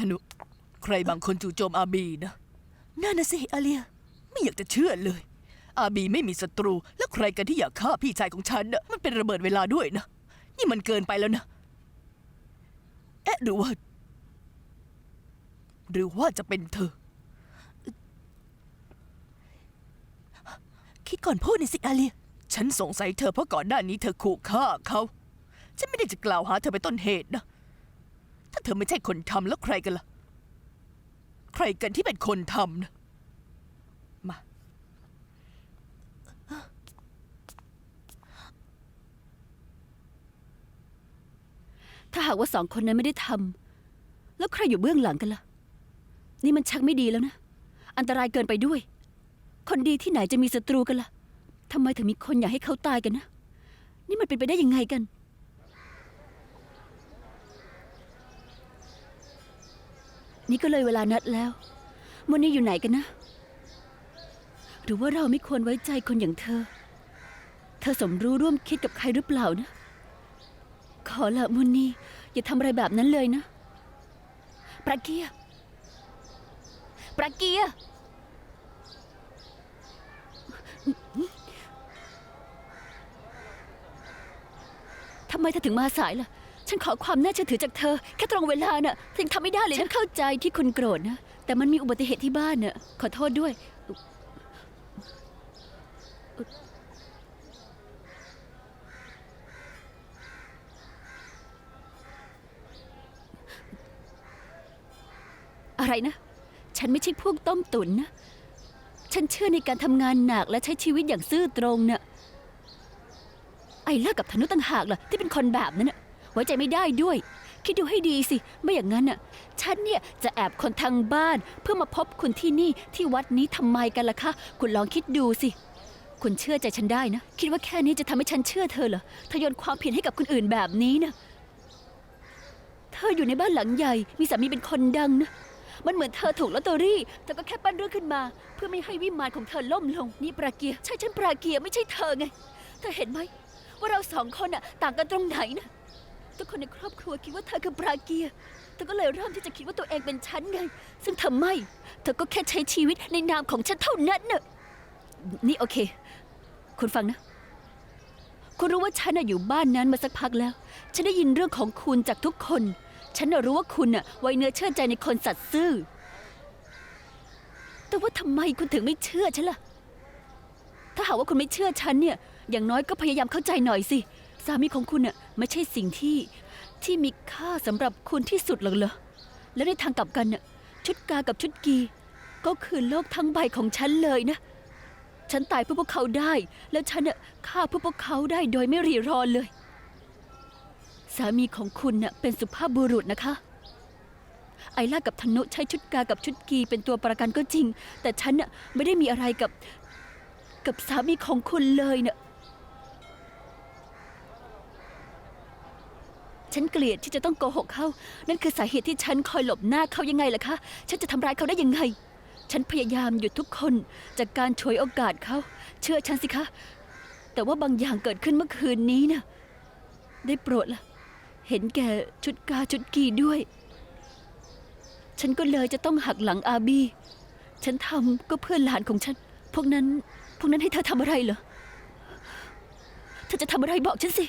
ธนุ ใครบางคนจู่โจมอาบีนะ นั่นนะสิอาเลีย ไม่อยากจะเชื่อเลย อาบีไม่มีศัตรู แล้วใครกันที่อยากฆ่าพี่ชายของฉันนะมันเป็นระเบิดเวลาด้วยนะ นี่มันเกินไปแล้วนะ เอ๊ะหรือว่า หรือว่าจะเป็นเธอ คิดก่อนพูดนี่สิอาเลีย ฉันสงสัยเธอเพราะก่อนหน้านี้เธอขู่ฆ่าเขา ฉันไม่ได้จะกล่าวหาเธอเป็นต้นเหตุนะ ถ้าเธอไม่ใช่คนทำแล้วใครกันล่ะ ใครกันที่เป็นคนทำนะ มา ถ้าหากว่าสองคนนั้นไม่ได้ทำแล้วใครอยู่เบื้องหลังกันล่ะ นี่มันชักไม่ดีแล้วนะ อันตรายเกินไปด้วย คนดีที่ไหนจะมีศัตรูกันล่ะทำไมถึงมีคนอยากให้เขาตายกันนะ นี่มันเป็นไปได้ยังไงกัน นี่ก็เลยเวลานัดแล้วโมนี่อยู่ไหนกันนะ หรือว่าเราไม่ควรไว้ใจคนอย่างเธอ เธอสมรู้ร่วมคิดกับใครหรือเปล่านะ ขอละมุนนี่อย่าทำอะไรแบบนั้นเลยนะ ปราเกียปราเกียทำไมเธอถึงมาสายล่ะ ฉันขอความน่าเชื่อถือจากเธอ แค่ตรงเวลาน่ะเธอยังทำไม่ได้เลยนะฉันเข้าใจที่คุณโกรธนะ แต่มันมีอุบัติเหตุที่บ้านน่ะขอโทษด้วย อะไรนะ ฉันไม่ใช่พวกต้มตุ๋นนะ ฉันเชื่อในการทำงานหนักและใช้ชีวิตอย่างซื่อตรงน่ะ ไอ้เลิกกับธนุต่างหากล่ะที่เป็นคนแบบนั้นน่ะ ไว้ใจไม่ได้ด้วย คิดดูให้ดีสิ ไม่อย่างนั้นน่ะ ฉันเนี่ยจะแอบคนทางบ้านเพื่อมาพบคุณที่นี่ที่วัดนี้ทำไมกันล่ะคะ คุณลองคิดดูสิ คุณเชื่อใจฉันได้นะ คิดว่าแค่นี้จะทำให้ฉันเชื่อเธอเหรอเธอโยนความผิดให้กับคนอื่นแบบนี้นะเธออยู่ในบ้านหลังใหญ่ มีสามีเป็นคนดังนะมันเหมือนเธอถูกลอตเตอรี่ เธอก็แค่ปั้นเรื่องขึ้นมา เพื่อไม่ให้วิมานของเธอล่มลง นี่ปราเกีย ใช่ฉันปราเกียไม่ใช่เธอไง เธอเห็นไหม ว่าเราสองคนอะต่างกันตรงไหนนะ ทุกคนในครอบครัวคิดว่าเธอคือปราเกีย เธอก็เลยเริ่มที่จะคิดว่าตัวเองเป็นฉันไง ซึ่งเธอไม่ เธอก็แค่ใช้ชีวิตในนามของฉันเท่านั้นน่ะ นี่โอเค คุณฟังนะ คุณรู้ว่าฉันน่ะอยู่บ้านนั้นมาสักพักแล้ว ฉันได้ยินเรื่องของคุณจากทุกคน ฉันน่ะรู้ว่าคุณน่ะไวเนื้อเชื่อใจในคนสัตย์ซื่อ แต่ว่าทำไมคุณถึงไม่เชื่อฉันล่ะ ถ้าหากว่าคุณไม่เชื่อฉันเนี่ย อย่างน้อยก็พยายามเข้าใจหน่อยสิ สามีของคุณน่ะไม่ใช่สิ่งที่ที่มีค่าสำหรับคุณที่สุดหรอกเหรอ และในทางกลับกันน่ะชุดกากับชุดกี ก็คือโลกทั้งใบของฉันเลยนะ ฉันตายเพื่อพวกเขาได้ แล้วฉันน่ะฆ่าเพื่อพวกเขาได้โดยไม่รีรอเลย สามีของคุณน่ะเป็นสุภาพบุรุษนะคะ ไอล่ากับธนุใช้ชุดกากับชุดกีเป็นตัวประกันก็จริง แต่ฉันน่ะไม่ได้มีอะไรกับ กับสามีของคุณเลยเน่ะ ฉันเกลียดที่จะต้องโกหกเขา นั่นคือสาเหตุที่ฉันคอยหลบหน้าเขายังไงล่ะคะ ฉันจะทำร้ายเขาได้ยังไง ฉันพยายามหยุดทุกคนจากการฉวยโอกาสเขา เชื่อฉันสิคะ แต่ว่าบางอย่างเกิดขึ้นเมื่อคืนนี้น่ะ ได้โปรดล่ะ เห็นแก่ชุดกาชุดกีด้วย ฉันก็เลยจะต้องหักหลังอาบี ฉันทำก็เพื่อหลานของฉัน พวกนั้น พวกนั้นให้เธอทำอะไรเหรอ เธอจะทำอะไรบอกฉันสิ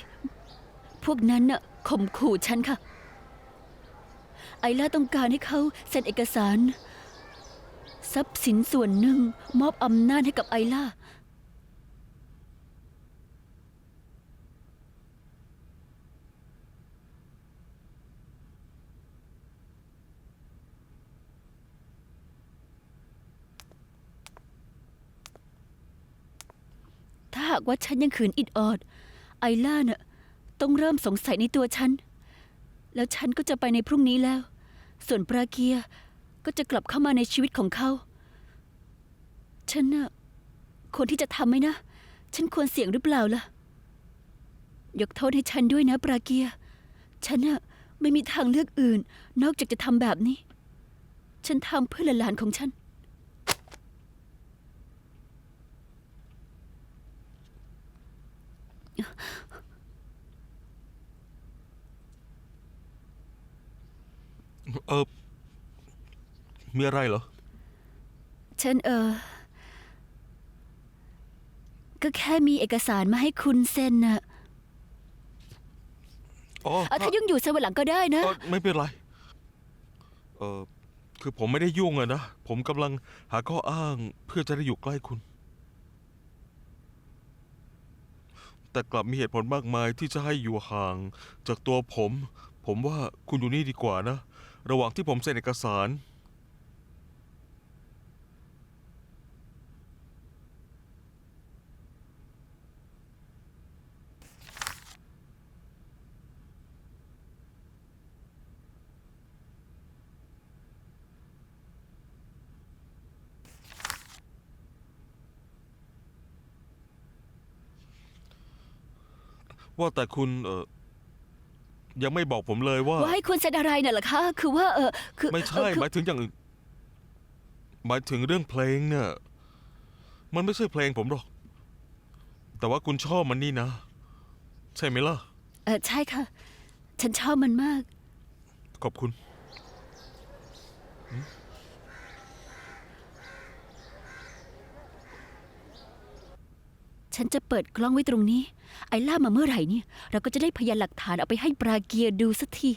พวกนั้นน่ะข่มขู่ฉันค่ะ ไอล่าต้องการให้เขาเซ็นเอกสาร ทรัพย์สินส่วนหนึ่งมอบอำนาจให้กับไอล่า ถ้าหากว่าฉันยังขืนอิดออด ไอล่าน่ะ ต้องเริ่มสงสัยในตัวฉัน แล้วฉันก็จะไปในพรุ่งนี้แล้ว ส่วนปราเกียก็จะกลับเข้ามาในชีวิตของเขา ฉันน่ะควรที่จะทำไหมนะ ฉันควรเสี่ยงหรือเปล่าล่ะ ยกโทษให้ฉันด้วยนะ ปราเกีย ฉันน่ะไม่มีทางเลือกอื่น นอกจากจะทำแบบนี้ ฉันทำเพื่อหลานๆของฉัน เออ มีอะไรเหรอ ฉันเออ ก็แค่มีเอกสารมาให้คุณเซ็นน่ะอ๋อเออถ้ายุ่งอยู่เซ็นวันหลังก็ได้นะ เออไม่เป็นไร เออคือผมไม่ได้ยุ่งอะนะ ผมกำลังหาข้ออ้างเพื่อจะได้อยู่ใกล้คุณ แต่กลับมีเหตุผลมากมายที่จะให้อยู่ห่างจากตัวผม ผมว่าคุณอยู่นี่ดีกว่านะ ระหว่างที่ผมเซ็นเอกสาร ว่าแต่คุณเออ ยังไม่บอกผมเลยว่า ว่าให้คุณเซ็นอะไรน่ะเหรอคะ คือว่าเออคือไม่ใช่เออคือหมายถึงอย่างอื่นหมายถึงเรื่องเพลงเนี่ยมันไม่ใช่เพลงผมหรอก แต่ว่าคุณชอบมันนี่นะ ใช่ไหมล่ะ เออใช่ค่ะ ฉันชอบมันมาก ขอบคุณ ฉันจะเปิดกล้องไว้ตรงนี้ ไอ้ล่ามาเมื่อไหร่เนี่ย เราก็จะได้พยานหลักฐานเอาไปให้ปราเกียร์ดูสักที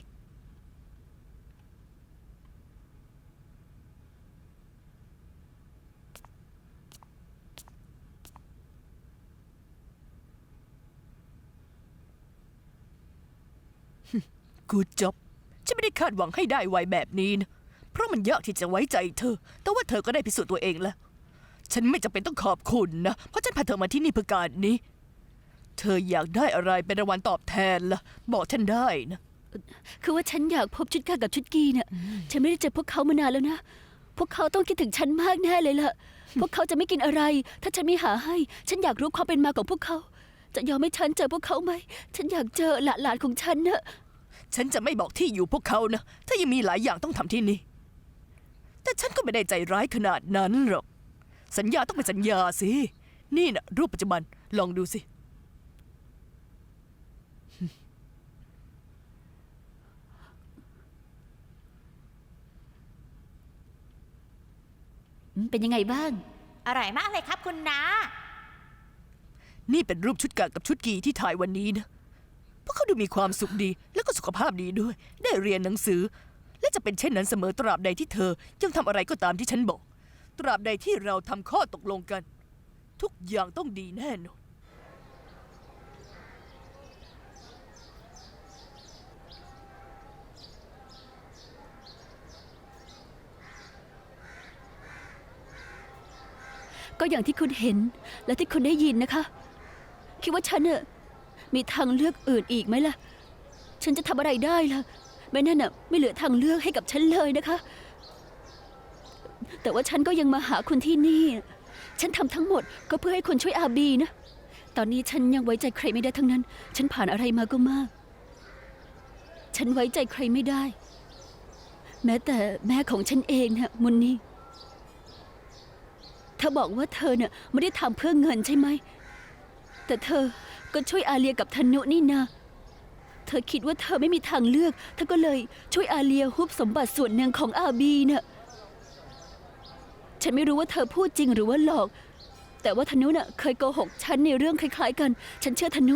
กูจบฉันไม่ได้คาดหวังให้ได้ไวแบบนี้นะ เพราะมันยากที่จะไว้ใจเธอ แต่ว่าเธอก็ได้พิสูจน์ตัวเองแล้ว ฉันไม่จำเป็นต้องขอบคุณนะ เพราะฉันพาเธอมาที่นี่เพื่อการนี้ เธออยากได้อะไรเป็นรางวัลตอบแทนล่ะ บอกฉันได้นะ คือว่าฉันอยากพบชุดกากับชุดกีเนี่ยฉันไม่ได้เจอพวกเขามานานแล้วนะ พวกเขาต้องคิดถึงฉันมากแน่เลยล่ะ พวกเขาจะไม่กินอะไร ถ้าฉันไม่หาให้ ฉันอยากรู้ความเป็นมาของพวกเขา จะยอมให้ฉันเจอพวกเขาไหม ฉันอยากเจอหลานๆของฉันนะฉันจะไม่บอกที่อยู่พวกเขานะ ถ้ายังมีหลายอย่างต้องทำที่นี่ แต่ฉันก็ไม่ได้ใจร้ายขนาดนั้นหรอก สัญญาต้องเป็นสัญญาสิ นี่นะรูปปัจจุบัน ลองดูสิ เป็นยังไงบ้าง อร่อยมากเลยครับคุณนานี่เป็นรูปชุดกะกับชุดกีที่ถ่ายวันนี้นะ พวกเขาดูมีความสุขดี แล้วก็สุขภาพดีด้วย ได้เรียนหนังสือ และจะเป็นเช่นนั้นเสมอตราบใดที่เธอยังทำอะไรก็ตามที่ฉันบอก ตราบใดที่เราทำข้อตกลงกัน ทุกอย่างต้องดีแน่นอน ก็อย่างที่คุณเห็นและที่คุณได้ยินนะคะ คิดว่าฉันเน่ะมีทางเลือกอื่นอีกไหมล่ะ ฉันจะทำอะไรได้ล่ะแม่นั่นน่ะไม่เหลือทางเลือกให้กับฉันเลยนะคะ แต่ว่าฉันก็ยังมาหาคุณที่นี่ ฉันทำทั้งหมดก็เพื่อให้คุณช่วยอาบีนะ ตอนนี้ฉันยังไว้ใจใครไม่ได้ทั้งนั้น ฉันผ่านอะไรมาก็มาก ฉันไว้ใจใครไม่ได้ แม้แต่แม่ของฉันเองนะมุนนี่เธอบอกว่าเธอเนี่ยไม่ได้ทำเพื่อเงินใช่ไหม แต่เธอก็ช่วยอาเลียกับธนุนี่นาเธอคิดว่าเธอไม่มีทางเลือก เธอก็เลยช่วยอาเลียฮุบสมบัติส่วนหนึ่งของอาบีเน่ะ ฉันไม่รู้ว่าเธอพูดจริงหรือว่าหลอก แต่ว่าธนุน่ะเคยโกหกฉันในเรื่องคล้าย ๆ กัน ฉันเชื่อธนุ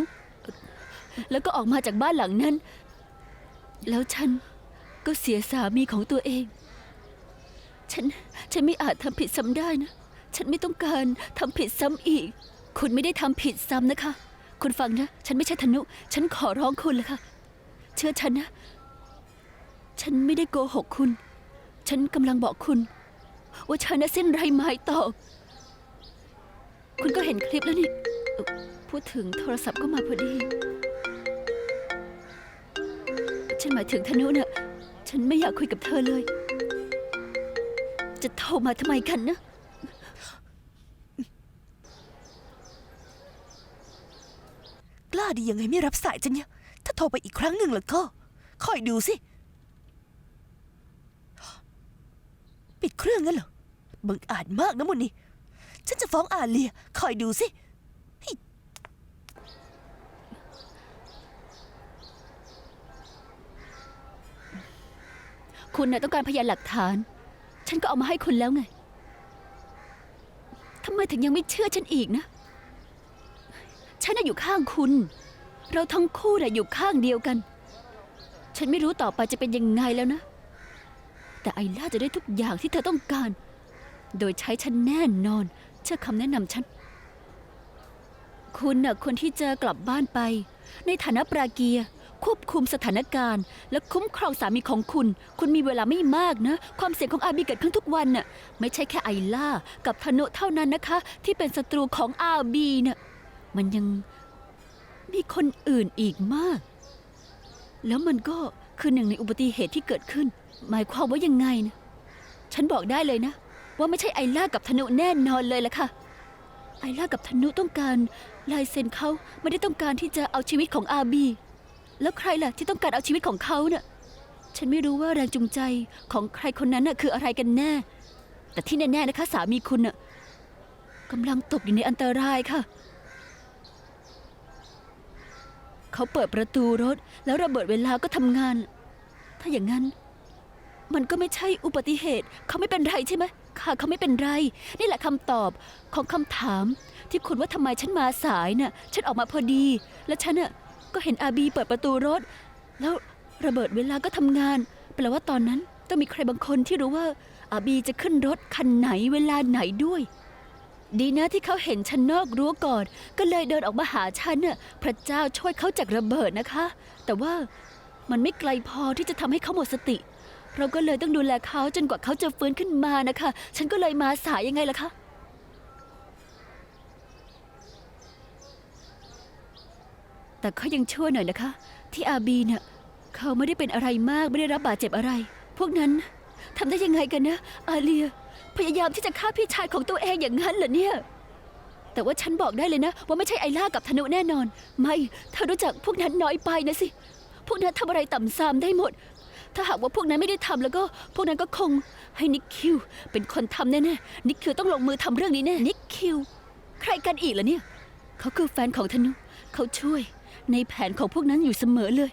แล้วก็ออกมาจากบ้านหลังนั้น แล้วฉันก็เสียสามีของตัวเอง ฉัน ฉันไม่อาจทำผิดซ้ำได้นะ ฉันไม่ต้องการทำผิดซ้ำอีก คุณไม่ได้ทำผิดซ้ำนะคะ คุณฟังนะ ฉันไม่ใช่ธนุ ฉันขอร้องคุณเลยค่ะ เชื่อฉันนะ ฉันไม่ได้โกหกคุณ ฉันกำลังบอกคุณ ว่าฉันน่ะสิ้นไรไม้ตอกคุณก็เห็นคลิปแล้วนี่ พูดถึงโทรศัพท์ก็มาพอดี ฉันหมายถึงธนุเนี่ยฉันไม่อยากคุยกับเธอเลย จะโทรมาทำไมกันนะ กล้าดียังไงไม่รับสายฉันเนี่ย ถ้าโทรไปอีกครั้งหนึ่งแล้วก็ คอยดูสิ ปิด เครื่องงั้นเหรอบังอาจมากนะมุนนี่ฉันจะฟ้องอาเลีย คอยดูสิคุณน่ะต้องการพยานหลักฐาน ฉันก็เอามาให้คุณแล้วไง ทำไมถึงยังไม่เชื่อฉันอีกนะ ฉันน่ะอยู่ข้างคุณ เราทั้งคู่น่ะอยู่ข้างเดียวกัน ฉันไม่รู้ต่อไปจะเป็นยังไงแล้วนะ แต่ไอล่าจะได้ทุกอย่างที่เธอต้องการ โดยใช้ฉันแน่นอน เชื่อคำแนะนำฉัน คุณน่ะควรที่เจะกลับบ้านไป ในฐานะปราเกีย ควบคุมสถานการณ์ และคุ้มครองสามีของคุณ คุณมีเวลาไม่มากนะ ความเสี่ยงของอาบีเกิดขึ้นทุกวันน่ะ ไม่ใช่แค่ไอล่า กับธนุเท่านั้นนะคะ ที่เป็นศัตรูของอาบีน่ะ มันยังมีคนอื่นอีกมาก แล้วมันก็คือหนึ่งในอุบัติเหตุที่เกิดขึ้น หมายความว่ายังไงนะ ฉันบอกได้เลยนะ ว่าไม่ใช่ไอล่ากับธนุแน่นอนเลยล่ะค่ะ ไอล่ากับธนุต้องการลายเซ็นเขาไม่ได้ต้องการที่จะเอาชีวิตของอาบี แล้วใครล่ะที่ต้องการเอาชีวิตของเขาเน่ะฉันไม่รู้ว่าแรงจูงใจของใครคนนั้นน่ะคืออะไรกันแน่ แต่ที่แน่ๆนะคะสามีคุณน่ะกำลังตกอยู่ในอันตรายค่ะ เขาเปิดประตูรถแล้วระเบิดเวลาก็ทำงาน ถ้าอย่างนั้น มันก็ไม่ใช่อุบัติเหตุ เขาไม่เป็นไรใช่ไหมค่ะเขาไม่เป็นไร นี่แหละคำตอบของคำถาม ที่คุณว่าทำไมฉันมาสายน่ะ ฉันออกมาพอดี และฉันน่ะก็เห็นอาบีเปิดประตูรถ แล้วระเบิดเวลาก็ทำงานแปลว่าตอนนั้นต้องมีใครบางคนที่รู้ว่าอาบีจะขึ้นรถคันไหนเวลาไหนด้วย ดีนะที่เขาเห็นฉันนอกรั้วก่อน ก็เลยเดินออกมาหาฉันน่ะพระเจ้าช่วยเขาจากระเบิดนะคะ แต่ว่า มันไม่ไกลพอที่จะทำให้เขาหมดสติ เราก็เลยต้องดูแลเขาจนกว่าเขาจะฟื้นขึ้นมานะคะ ฉันก็เลยมาสายยังไงล่ะคะ แต่เขายังช่วยหน่อยนะคะ ที่อาบีเนี่ยเขาไม่ได้เป็นอะไรมากไม่ได้รับบาดเจ็บอะไร พวกนั้นทำได้ยังไงกันนะ อาเลีย พยายามที่จะฆ่าพี่ชายของตัวเองอย่างนั้นเหรอเนี่ย แต่ว่าฉันบอกได้เลยนะ ว่าไม่ใช่ไอล่ากับธนุแน่นอน ไม่เธอรู้จักพวกนั้นน้อยไปนะสิ พวกนั้นทำอะไรต่ำซามได้หมด ถ้าหากว่าพวกนั้นไม่ได้ทำแล้วก็ พวกนั้นก็คงให้นิกคิว เป็นคนทำแน่ๆนิกคิวต้องลงมือทำเรื่องนี้แน่นิกคิว ใครกันอีกล่ะเนี่ย เขาคือแฟนของธนุ เขาช่วย ในแผนของพวกนั้นอยู่เสมอเลย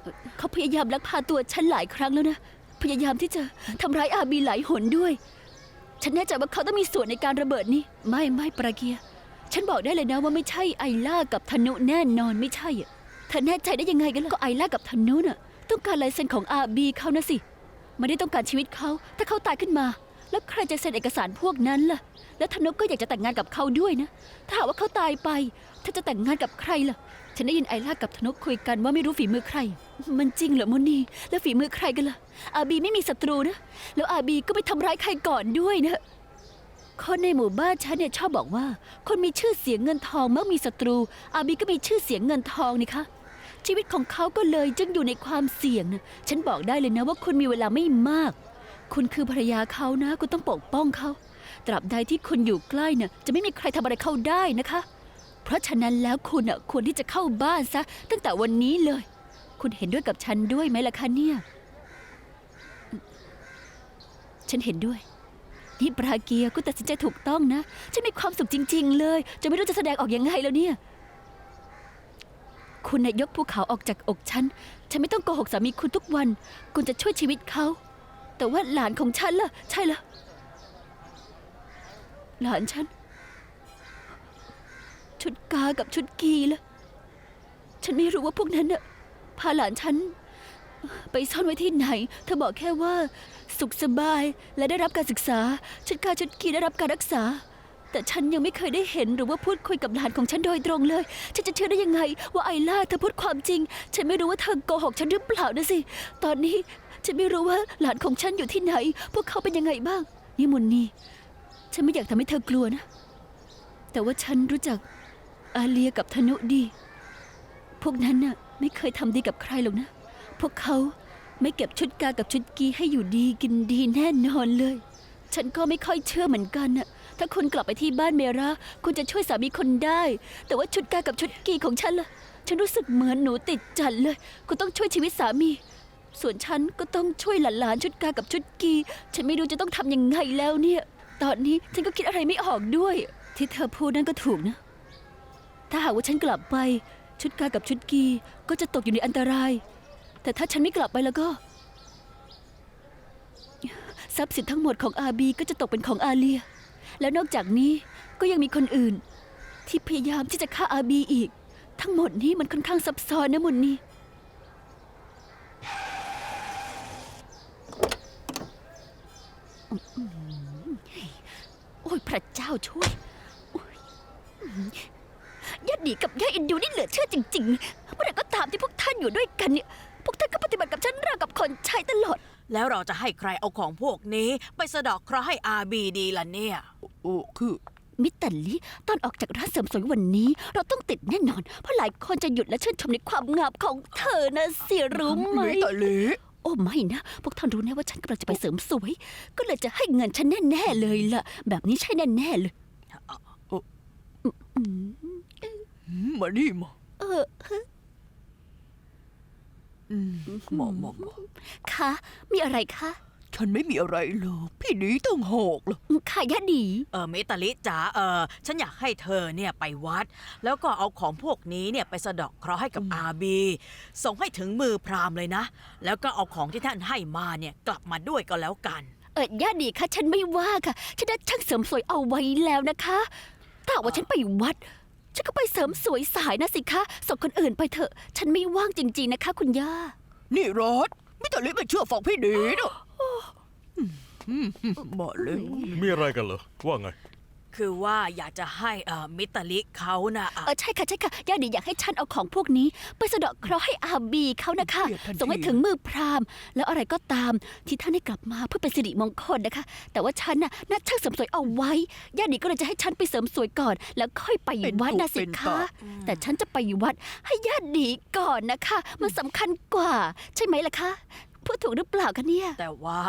เอ่อเขาพยายามลักพาตัวฉันหลายครั้งแล้วนะ พยายามที่จะทำร้ายอาบีหลายหนด้วย ฉันแน่ใจว่าเขาต้องมีส่วนในการระเบิดนี้ ไม่ไม่ปราเกียฉันบอกได้เลยนะว่าไม่ใช่ไอล่ากับธนุแน่นอนไม่ใช่อะ เธอแน่ใจได้ยังไงกันล่ะก็ไอล่ากับธนุน่ะ ต้องการลายเซ็นของอาบีเขานะสิไม่ได้ต้องการชีวิตเขาถ้าเขาตายขึ้นมา แล้วใครจะเซ็นเอกสารพวกนั้นล่ะ แล้วธนุก็อยากจะแต่งงานกับเขาด้วยนะ ถ้าหากว่าเขาตายไปเธอจะแต่งงานกับใครล่ะ ฉันได้ยินไอล่ากับธนุคุยกันว่าไม่รู้ฝีมือใคร มันจริงเหรอโมนีแล้วฝีมือใครกันล่ะ อาบีไม่มีศัตรูนะ แล้วอาบีก็ไม่ทำร้ายใครก่อนด้วยนะคนในหมู่บ้านฉันเนี่ยชอบบอกว่า คนมีชื่อเสียงเงินทองมักมีศัตรู อาบีก็มีชื่อเสียงเงินทองนี่คะ ชีวิตของเขาก็เลยจึงอยู่ในความเสี่ยงนะฉันบอกได้เลยนะว่าคุณมีเวลาไม่มาก คุณคือภรรยาเขานะ คุณต้องปกป้องเขา ตราบใดที่คุณอยู่ใกล้น่ะจะไม่มีใครทำอะไรเข้าได้นะคะ เพราะฉะนั้นแล้วคุณอะควรที่จะเข้าบ้านซะ ตั้งแต่วันนี้เลย คุณเห็นด้วยกับฉันด้วยไหมล่ะคะเนี่ย ฉันเห็นด้วยนี่ปราเกียร์คุณตัดสินใจถูกต้องนะ ฉันมีความสุขจริง ๆ เลย จะไม่รู้จะแสดงออกยังไงแล้วเนี่ย คุณนายยกภูเขาออกจากอกฉัน ฉันไม่ต้องโกหกสามีคุณทุกวัน คุณจะช่วยชีวิตเขา แต่ว่าหลานของฉันล่ะ ใช่ละหลานฉัน ชุดกากับชุดกีล่ะ ฉันไม่รู้ว่าพวกนั้นน่ะพาหลานฉัน ไปซ่อนไว้ที่ไหน เธอบอกแค่ว่า สุขสบายและได้รับการศึกษา ชุดกาชุดกีได้รับการรักษา แต่ฉันยังไม่เคยได้เห็นหรือว่าพูดคุยกับหลานของฉันโดยตรงเลย ฉันจะเชื่อได้ยังไง ว่าไอล่าเธอพูดความจริง ฉันไม่รู้ว่าเธอโกหกฉันหรือเปล่านะสิ ตอนนี้ฉันไม่รู้ว่าหลานของฉันอยู่ที่ไหน พวกเขาเป็นยังไงบ้าง นี่มุนนี่ฉันไม่อยากทำให้เธอกลัวนะ แต่ว่าฉันรู้จักอาเลียกับธนุดี พวกนั้นน่ะไม่เคยทำดีกับใครหรอกนะ พวกเขาไม่เก็บชุดกากับชุดกีให้อยู่ดีกินดีแน่นอนเลย ฉันก็ไม่ค่อยเชื่อเหมือนกันน่ะ ถ้าคุณกลับไปที่บ้านเมรา คุณจะช่วยสามีคนได้ แต่ว่าชุดกากับชุดกีของฉันล่ะ ฉันรู้สึกเหมือนหนูติดจันเลย คุณต้องช่วยชีวิตสามี ส่วนฉันก็ต้องช่วยหลานๆชุดกากับชุดกี ฉันไม่รู้จะต้องทำยังไงแล้วเนี่ย ตอนนี้ฉันก็คิดอะไรไม่ออกด้วย ที่เธอพูดนั่นก็ถูกนะ ถ้าหากว่าฉันกลับไป ชุดกากับชุดกีก็จะตกอยู่ในอันตราย แต่ถ้าฉันไม่กลับไปแล้วก็ทรัพย์สินทั้งหมดของอาบีก็จะตกเป็นของอาเลีย แล้วนอกจากนี้ก็ยังมีคนอื่น ที่พยายามที่จะฆ่าอาบีอีก ทั้งหมดนี้มันค่อนข้างซับซ้อนนะมุนนี่โอ้ยพระเจ้าช่วยยัดดีกับย่าอินดูนี่เหลือเชื่อจริงๆเมื่อไหร่ก็ตามที่พวกท่านอยู่ด้วยกันเนี่ย พวกท่านก็ปฏิบัติกับฉันราวกับคนใช้ตลอด แล้วเราจะให้ใครเอาของพวกนี้ ไปสะดอกเคราะห์ให้อาบีดีล่ะเนี่ย โอ้คือ มิตรลิตอนออกจากร้านเสริมสวยวันนี้ เราต้องติดแน่นอน เพราะหลายคนจะหยุดและชื่นชมในความงามของเธอนะเสียรู้ไหม มิตาลีโอ้ไม่นะ พวกท่านรู้แน่ว่าฉันกำลังจะไปเสริมสวย ก็เลยจะให้เงินฉันแน่ๆเลยล่ะ แบบนี้ใช่แน่ๆเลยอืมอืมมานี่มาเอออืมมามามา คะ มีอะไรคะ ฉันไม่มีอะไรหรอกพี่หนีต้องหอกหรอกค่ะยะดีเออเมตาลิจ๋าเออฉันอยากให้เธอเนี่ยไปวัด แล้วก็เอาของพวกนี้เนี่ยไปสะเดอกเคราะห์ให้กับอาบี ส่งให้ถึงมือพราหมณ์เลยนะ แล้วก็เอาของที่ท่านให้มาเนี่ยกลับมาด้วยก็แล้วกัน เออยะดีคะฉันไม่ว่าค่ะฉันได้ช่างเสริมสวยเอาไว้แล้วนะคะถ้าหากว่าฉันไปวัด ฉันก็ไปเสริมสวยสายนะสิคะส่งคนอื่นไปเถอะ ฉันไม่ว่างจริง ๆนะคะ คุณย่า นี่รอดมิตาลีไม่เชื่อฟังพี่หนีนะ อืมอืมอืมมาเลย มีอะไรกันเหรอ ว่าไง คือว่าอยากจะให้เออมิตาลิเขานะอะเออใช่ค่ะใช่ค่ะย่าดีอยากให้ฉันเอาของพวกนี้ ไปสะเดาะเคราะห์ให้อาบีเขานะคะ ส่งให้ถึงมือพราหมณ์ แล้วอะไรก็ตามที่ท่านให้กลับมาเพื่อเป็นสิริมงคลนะคะ แต่ว่าฉันน่ะนัดช่างเสริมสวยเอาไว้ย่าดีก็เลยจะให้ฉันไปเสริมสวยก่อน แล้วค่อยไปเป็นวัดตุนะสิเป็นคะตะแต่ฉันจะไปวัดให้ญาติดีก่อนนะคะ มันสำคัญกว่า ใช่ไหมล่ะคะ พูดถูกหรือเปล่าคะเนี่ย แต่ว่า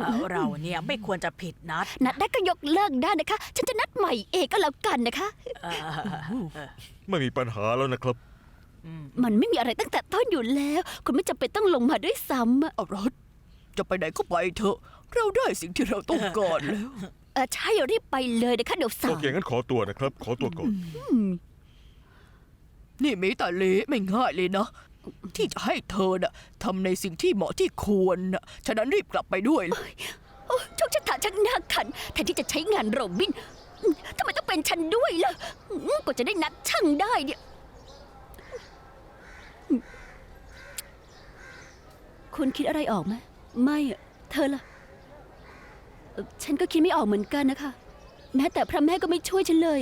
เอ่อเราเนี่ยไม่ควรจะผิดนัดนัดได้ก็ยกเลิกได้นะคะ ฉันจะนัดใหม่เองก็แล้วกันนะคะ เออไม่มีปัญหาแล้วนะครับมันไม่มีอะไรตั้งแต่ต้นอยู่แล้ว คุณไม่จำเป็นต้องลงมาด้วยซ้ำอะเอารถจะไปไหนก็ไปเถอะ เราได้สิ่งที่เราต้องการแล้ว เออใช่รีบไปเลยนะคะเดี๋ยวสาโอยเคงั้นขอตัวนะครับ ขอตัวก่อน นี่มิตาลีไม่ง่ายเลยนะ ที่จะให้เธอน่ะทำในสิ่งที่เหมาะที่ควรน่ะฉะนั้นรีบกลับไปด้วยเลยโอ้โชคชะตาช่างน่าขันแทนที่จะใช้งานโรบินทำไมต้องเป็นฉันด้วยล่ะกว่าจะได้นัดช่างได้เนี่ย คุณคิดอะไรออกไหมไม่อะเธอล่ะเอ่อฉันก็คิดไม่ออกเหมือนกันนะคะ แม้แต่พระแม่ก็ไม่ช่วยฉันเลย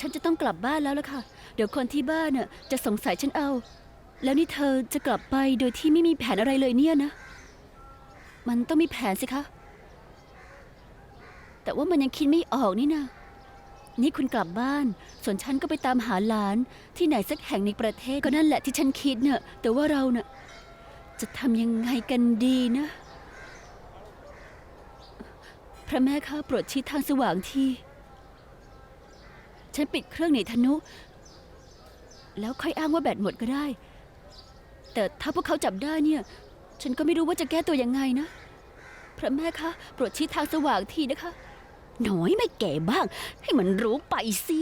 ฉันจะต้องกลับบ้านแล้วล่ะค่ะ เดี๋ยวคนที่บ้านน่ะจะสงสัยฉันเอา แล้วนี่เธอจะกลับไปโดยที่ไม่มีแผนอะไรเลยเนี่ยนะ มันต้องมีแผนสิคะ แต่ว่ามันยังคิดไม่ออกนี่นะนี่คุณกลับบ้าน ส่วนฉันก็ไปตามหาหลานที่ไหนสักแห่งในประเทศก็นั่นแหละที่ฉันคิดเนะ่ะแต่ว่าเราเนะ่ะจะทำยังไงกันดีนะ พระแม่ข้าโปรดชี้ทางสว่างทีฉันปิดเครื่องในธนุ แล้วค่อยอ้างว่าแบตหมดก็ได้ แต่ถ้าพวกเขาจับได้เนี่ย ฉันก็ไม่รู้ว่าจะแก้ตัวยังไงนะ พระแม่คะโปรดชี้ทางสว่างทีนะคะ น้อยไม่แก่บ้าง ให้มันรู้ไปสิ